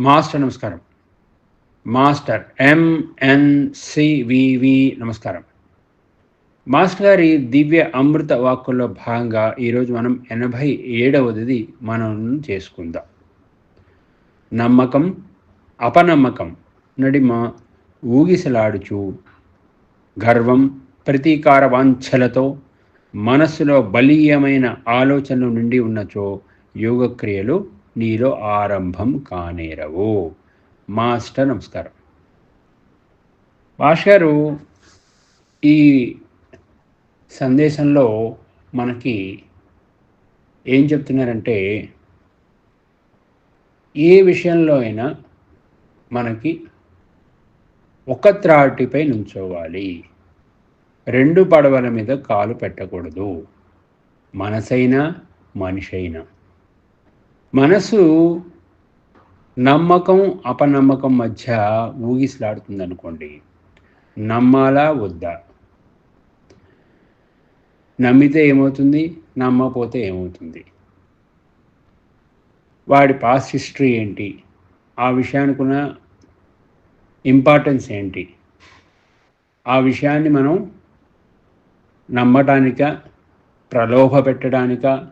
Master నమస్కారం. Master ఎంఎన్సివివి నమస్కారం. Master గారి దివ్య అమృత వాక్కుల్లో భాగంగా ఈరోజు మనం ఎనభై ఏడవది మనం చేసుకుందాం. నమ్మకం అపనమ్మకం నడిమ ఊగిసలాడుచు. గర్వం ప్రతీకార వాంఛలతో మనస్సులో బలీయమైన ఆలోచనలు నుండి ఉన్నచో యోగక్రియలు నీలో ఆరంభం కానేరవు. మాస్టర్ నమస్కారం. మాస్టరు ఈ సందేశంలో మనకి ఏం చెప్తున్నారంటే ఏ విషయంలో అయినా మనకి ఒక త్రాటిపై నుంచోవాలి. రెండు పడవల మీద కాలు పెట్టకూడదు. మనసైనా మనిషి అయినా మనసు నమ్మకం అపనమ్మకం మధ్య ఊగిసలాడుతుంది అనుకోండి నమ్మాలా వద్దా? నమ్మితే ఏమవుతుంది? నమ్మకపోతే ఏమవుతుంది? వాడి పాస్ట్ హిస్టరీ ఏంటి? ఆ విషయానికి ఉన్న ఇంపార్టెన్స్ ఏంటి? ఆ విషయాన్ని మనం నమ్మటానిక? ప్రలోభ పెట్టడానిక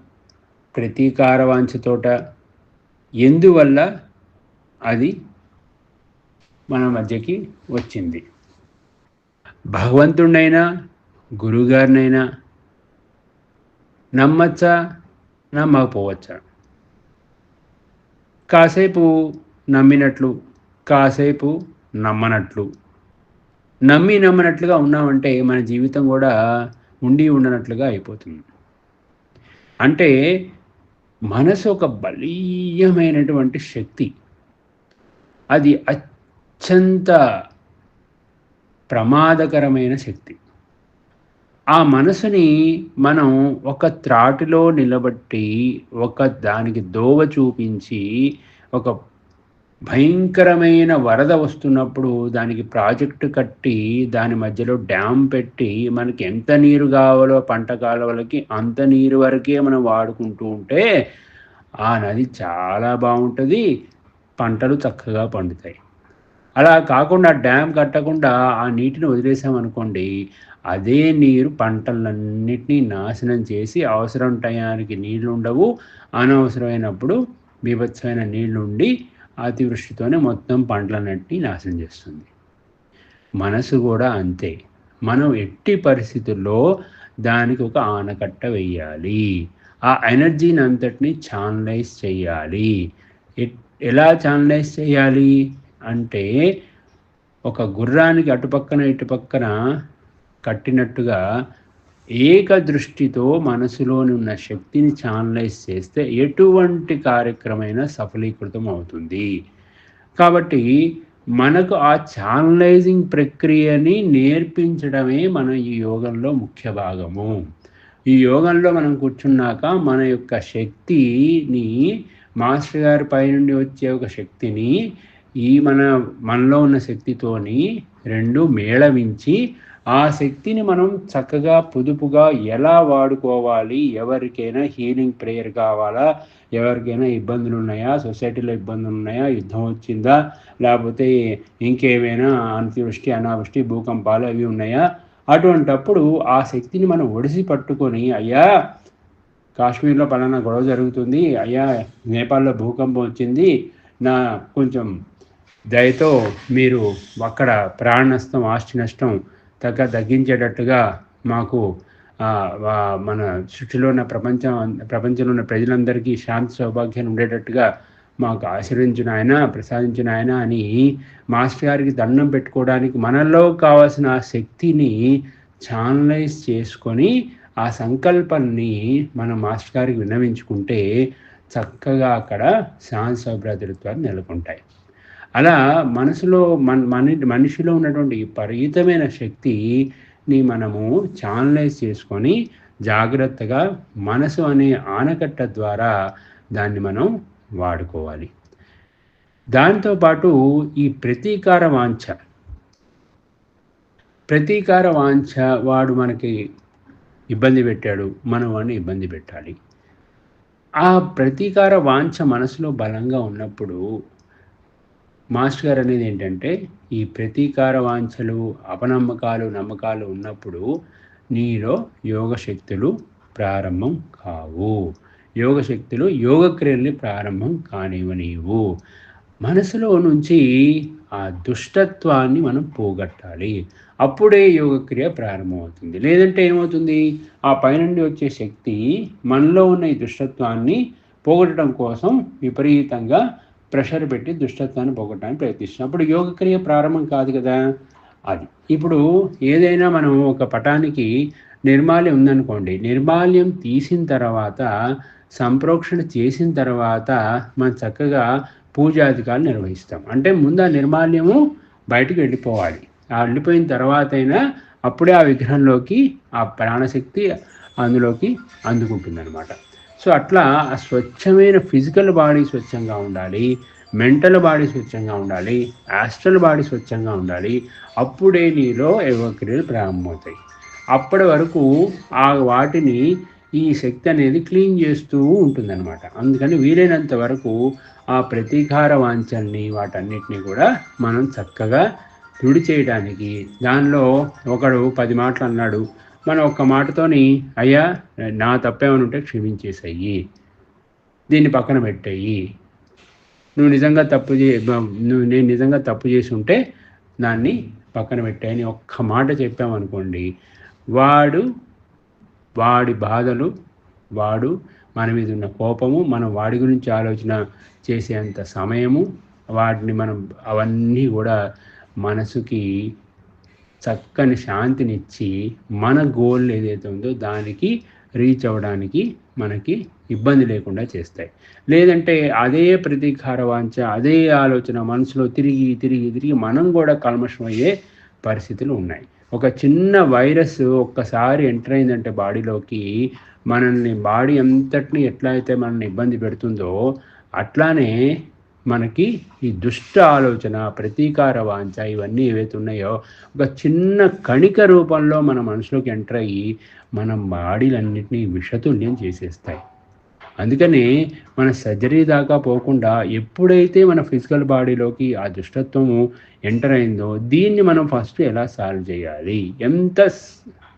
ప్రతీకార వాంఛతోట ఎందువల్ల అది మన మధ్యకి వచ్చింది? భగవంతుడైనా గురుగారినైనా నమ్మచ్చా నమ్మకపోవచ్చా? కాసేపు నమ్మినట్లు కాసేపు నమ్మనట్లు. నమ్మి నమ్మనట్లుగా ఉన్నామంటే మన జీవితం కూడా ఉండి ఉండనట్లుగా అయిపోతుంది. అంటే మనసు ఒక బలీయమైనటువంటి శక్తి. అది అత్యంత ప్రమాదకరమైన శక్తి. ఆ మనసుని మనం ఒక త్రాటిలో నిలబట్టి ఒక దానికి దోవ చూపించి ఒక భయంకరమైన వరద వస్తున్నప్పుడు దానికి ప్రాజెక్టు కట్టి దాని మధ్యలో డ్యామ్ పెట్టి మనకి ఎంత నీరు కావాలో పంట కాలువలకి అంత నీరు వరకే మనం వాడుకుంటూ ఉంటే ఆ నది చాలా బాగుంటుంది పంటలు చక్కగా పండుతాయి. అలా కాకుండా డ్యామ్ కట్టకుండా ఆ నీటిని వదిలేసామనుకోండి అదే నీరు పంటలన్నిటినీ నాశనం చేసి అవసరం టయానికి నీళ్ళు ఉండవు అనవసరమైనప్పుడు బీభత్సమైన నీళ్ళు ఉండి అతివృష్టితోనే మొత్తం పంటలన్నింటినీ నాశనం చేస్తుంది. మనసు కూడా అంతే. మనం ఎట్టి పరిస్థితుల్లో దానికి ఒక ఆనకట్ట వేయాలి. ఆ ఎనర్జీని అంతటిని ఛానలైజ్ చేయాలి. ఎలా ఛానలైజ్ చేయాలి? అంటే ఒక గుర్రానికి అటుపక్కన ఇటుపక్కన కట్టినట్టుగా ఏక దృష్టితో మనసులోని ఉన్న శక్తిని ఛానలైజ్ చేస్తే ఎటువంటి కార్యక్రమైనా సఫలీకృతం అవుతుంది. కాబట్టి మనకు ఆ ఛానలైజింగ్ ప్రక్రియని నేర్పించడమే మన ఈ యోగంలో ముఖ్య భాగము. ఈ యోగంలో మనం కూర్చున్నాక మన యొక్క శక్తిని మాస్టర్ గారి పైనుండి వచ్చే ఒక శక్తిని ఈ మన మనలో ఉన్న శక్తితోని రెండు మేళవించి ఆ శక్తిని మనం చక్కగా పొదుపుగా ఎలా వాడుకోవాలి? ఎవరికైనా హీలింగ్ ప్రేయర్ కావాలా? ఎవరికైనా ఇబ్బందులు ఉన్నాయా సొసైటీలో ఇబ్బందులు ఉన్నాయా యుద్ధం వచ్చిందా? లేకపోతే ఇంకేమైనా అంత్యవృష్టి అనావృష్టి భూకంపాలు అవి ఉన్నాయా? అటువంటప్పుడు ఆ శక్తిని మనం ఒడిసి పట్టుకొని అయ్యా కాశ్మీర్లో పలానా గొడవ జరుగుతుంది. అయ్యా నేపాల్లో భూకంపం వచ్చింది. నా కొంచెం దయతో మీరు అక్కడ ప్రాణ నష్టం ఆస్తి నష్టం తగ్గ తగ్గించేటట్టుగా మాకు మన సృష్టిలో ఉన్న ప్రపంచం ప్రపంచంలో ఉన్న ప్రజలందరికీ శాంతి సౌభాగ్యాన్ని ఉండేటట్టుగా మాకు ఆశీర్వించిన ఆయన ప్రసాదించిన ఆయన అని మాస్టర్ గారికి దండం పెట్టుకోవడానికి మనలో కావాల్సిన ఆ శక్తిని ఛానలైజ్ చేసుకొని ఆ సంకల్పాన్ని మన మాస్టర్ గారికి విన్నవించుకుంటే చక్కగా అక్కడ శాంతి సౌభ్రాతృత్వాన్ని నెలకొంటాయి. అలా మనసులో మన మన మనిషిలో ఉన్నటువంటి విపరీతమైన శక్తిని మనము ఛానలైజ్ చేసుకొని జాగ్రత్తగా మనసు అనే ఆనకట్ట ద్వారా దాన్ని మనం వాడుకోవాలి. దాంతోపాటు ఈ ప్రతీకార వాంఛ. ప్రతీకార వాంఛ వాడు మనకి ఇబ్బంది పెట్టాడు మనం వాడిని ఇబ్బంది పెట్టాలి. ఆ ప్రతీకార వాంఛ మనసులో బలంగా ఉన్నప్పుడు మాస్టర్ గారు అనేది ఏంటంటే ఈ ప్రతీకార వాంఛలు అపనమ్మకాలు నమ్మకాలు ఉన్నప్పుడు నీలో యోగ శక్తులు ప్రారంభం కావు. యోగ శక్తులు యోగక్రియల్ని ప్రారంభం కానివ్వనీవు మనసులో నుంచి ఆ దుష్టత్వాన్ని మనం పోగొట్టాలి. అప్పుడే యోగక్రియ ప్రారంభమవుతుంది. లేదంటే ఏమవుతుంది? ఆ పైనుండి వచ్చే శక్తి మనలో ఉన్న ఈ దుష్టత్వాన్ని పోగొట్టడం కోసం విపరీతంగా ప్రెషర్ పెట్టి దుష్టత్వాన్ని పోగొట్టడానికి ప్రయత్నిస్తున్నాం. అప్పుడు యోగక్రియ ప్రారంభం కాదు కదా? అది. ఇప్పుడు ఏదైనా మనం ఒక పటానికి నిర్మాల్యం ఉందనుకోండి నిర్మాల్యం తీసిన తర్వాత సంప్రోక్షణ చేసిన తర్వాత మనం చక్కగా పూజాధికాలు నిర్వహిస్తాం. అంటే ముందు ఆ నిర్మాల్యము బయటకు వెళ్ళిపోవాలి. ఆ వెళ్ళిపోయిన తర్వాత అయినా అప్పుడే ఆ విగ్రహంలోకి ఆ ప్రాణశక్తి అందులోకి అందుకుంటుంది అనమాట సో అట్లా ఆ స్వచ్ఛమైన ఫిజికల్ బాడీ స్వచ్ఛంగా ఉండాలి మెంటల్ బాడీ స్వచ్ఛంగా ఉండాలి యాస్ట్రల్ బాడీ స్వచ్ఛంగా ఉండాలి అప్పుడే నీలో యోగక్రియలు ప్రారంభమవుతాయి. అప్పటి వరకు ఆ వాటిని ఈ శక్తి అనేది క్లీన్ చేస్తూ ఉంటుందన్నమాట. అందుకని వీలైనంత వరకు ఆ ప్రతీకార వాంఛల్ని వాటన్నిటిని కూడా మనం చక్కగా తుడి చేయడానికి దానిలో ఒకడు పది మాటలు అన్నాడు మనం ఒక్క మాటతోని అయ్యా నా తప్పేమని ఉంటే క్షమించేసయ్యి. దీన్ని పక్కన పెట్టేయి. నువ్వు నిజంగా తప్పు చే నువ్వు నేను నిజంగా తప్పు చేసి ఉంటే దాన్ని పక్కన పెట్టాయని ఒక్క మాట చెప్పామనుకోండి వాడు వాడి బాధలు వాడు మన మీద ఉన్న కోపము మనం వాడి గురించి ఆలోచన చేసేంత సమయము వాటిని మనం అవన్నీ కూడా మనసుకి చక్కని శాంతినిచ్చి మన గోల్ ఏదైతే ఉందో దానికి రీచ్ అవ్వడానికి మనకి ఇబ్బంది లేకుండా చేస్తాయి. లేదంటే అదే ప్రతీకార వాంఛ అదే ఆలోచన మనసులో తిరిగి తిరిగి తిరిగి మనం కూడా కల్మషం అయ్యే పరిస్థితులు ఉన్నాయి. ఒక చిన్న వైరస్ ఒక్కసారి ఎంటర్ అయిందంటే బాడీలోకి మనల్ని బాడీ అంతటిని ఎట్లా అయితే మనల్ని ఇబ్బంది పెడుతుందో అట్లానే మనకి ఈ దుష్ట ఆలోచన ప్రతీకార వాంఛ ఇవన్నీ ఏవైతే ఉన్నాయో ఒక చిన్న కణిక రూపంలో మన మనసులోకి ఎంటర్ అయ్యి మన బాడీలన్నింటినీ విషతుల్యం చేసేస్తాయి. అందుకని మన సర్జరీ దాకా పోకుండా ఎప్పుడైతే మన ఫిజికల్ బాడీలోకి ఆ దుష్టత్వము ఎంటర్ అయిందో దీన్ని మనం ఫస్ట్ ఎలా సాల్వ్ చేయాలి? ఎంత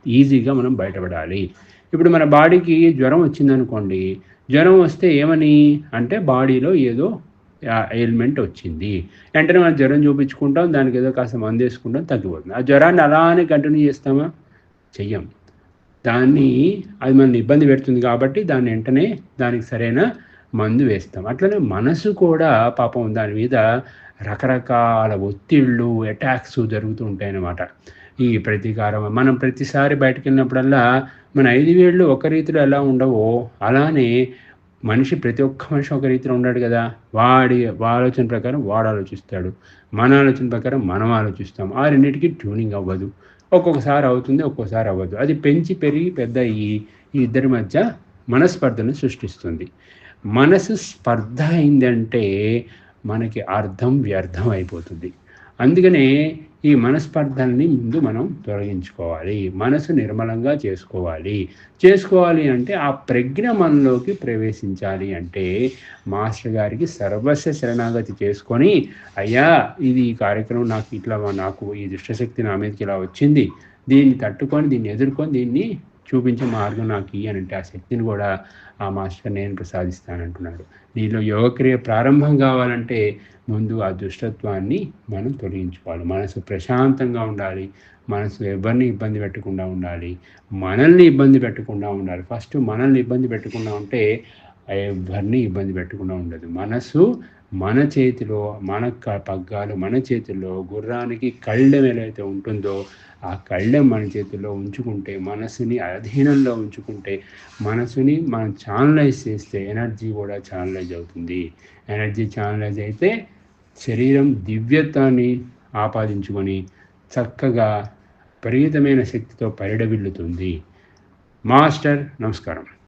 ఈజీగా మనం బయటపడాలి? ఇప్పుడు మన బాడీకి జ్వరం వచ్చిందనుకోండి జ్వరం వస్తే ఏమని? అంటే బాడీలో ఏదో ఎయిల్మెంట్ వచ్చింది. వెంటనే మనం జ్వరం చూపించుకుంటాం దానికి ఏదో కాస్త మందు వేసుకుంటాం తగ్గిపోతుంది. ఆ జ్వరాన్ని అలానే కంటిన్యూ చేస్తామా? చెయ్యం. దాన్ని అది మనల్ని ఇబ్బంది పెడుతుంది కాబట్టి దాన్ని వెంటనే దానికి సరైన మందు వేస్తాం. అట్లనే మనసు కూడా పాపం దాని మీద రకరకాల ఒత్తిళ్ళు అటాక్స్ జరుగుతూ ఉంటాయన్నమాట ఈ ప్రతీకారం మనం ప్రతిసారి బయటకు వెళ్ళినప్పుడల్లా మన ఐదు వేళ్ళు ఒక రీతిలో ఎలా ఉండవో అలానే మనిషి ప్రతి ఒక్క మనిషి ఒక రీతిలో ఉన్నాడు కదా. వాడి ఆలోచన ప్రకారం వాడు ఆలోచిస్తాడు. మన ఆలోచన ప్రకారం మనం ఆలోచిస్తాం. ఆ రెండింటికి ట్యూనింగ్ అవ్వదు. ఒక్కొక్కసారి అవుతుంది ఒక్కొక్కసారి అవ్వదు. అది పెంచి పెరిగి పెద్ద అయ్యి ఈ ఇద్దరి మధ్య మనస్పర్ధను సృష్టిస్తుంది. మనసు స్పర్ధ అయిందంటే మనకి అర్థం వ్యర్థం అయిపోతుంది. అందుకనే ఈ మనస్పర్ధల్ని ముందు మనం తొలగించుకోవాలి. మనసు నిర్మలంగా చేసుకోవాలి. చేసుకోవాలి అంటే ఆ ప్రజ్ఞ మనలోకి ప్రవేశించాలి అంటే మాస్టర్ గారికి సర్వస్వ శరణాగతి చేసుకొని అయ్యా ఇది ఈ కార్యక్రమం నాకు ఇట్లా నాకు ఈ దుష్టశక్తి నా మీదకి ఇలా వచ్చింది. దీన్ని తట్టుకొని దీన్ని ఎదుర్కొని దీన్ని చూపించే మార్గం నాకు ఇయ్యనంటే ఆ శక్తిని కూడా ఆ మాస్టర్ నేను ప్రసాదిస్తానంటున్నాడు. నీలో యోగక్రియ ప్రారంభం కావాలంటే ముందు ఆ దుష్టత్వాన్ని మనం తొలగించుకోవాలి. మనసు ప్రశాంతంగా ఉండాలి. మనసు ఎవరిని ఇబ్బంది పెట్టకుండా ఉండాలి. మనల్ని ఇబ్బంది పెట్టకుండా ఉండాలి. ఫస్ట్ మనల్ని ఇబ్బంది పెట్టకుండా ఉంటే ఎవరిని ఇబ్బంది పెట్టకుండా ఉండదు. మనసు మన చేతిలో మన పగ్గాలు మన చేతిలో గుర్రానికి కళ్ళెం ఏదైతే ఉంటుందో ఆ కళ్ళెం మన చేతిలో ఉంచుకుంటే మనసుని అధీనంలో ఉంచుకుంటే మనసుని మనం ఛానలైజ్ చేస్తే ఎనర్జీ కూడా ఛానలైజ్ అవుతుంది. ఎనర్జీ ఛానలైజ్ అయితే శరీరం దివ్యత్వాన్ని ఆపాదించుకొని చక్కగా పరిమితమైన శక్తితో పరిడవిల్లుతుంది. మాస్టర్ నమస్కారం.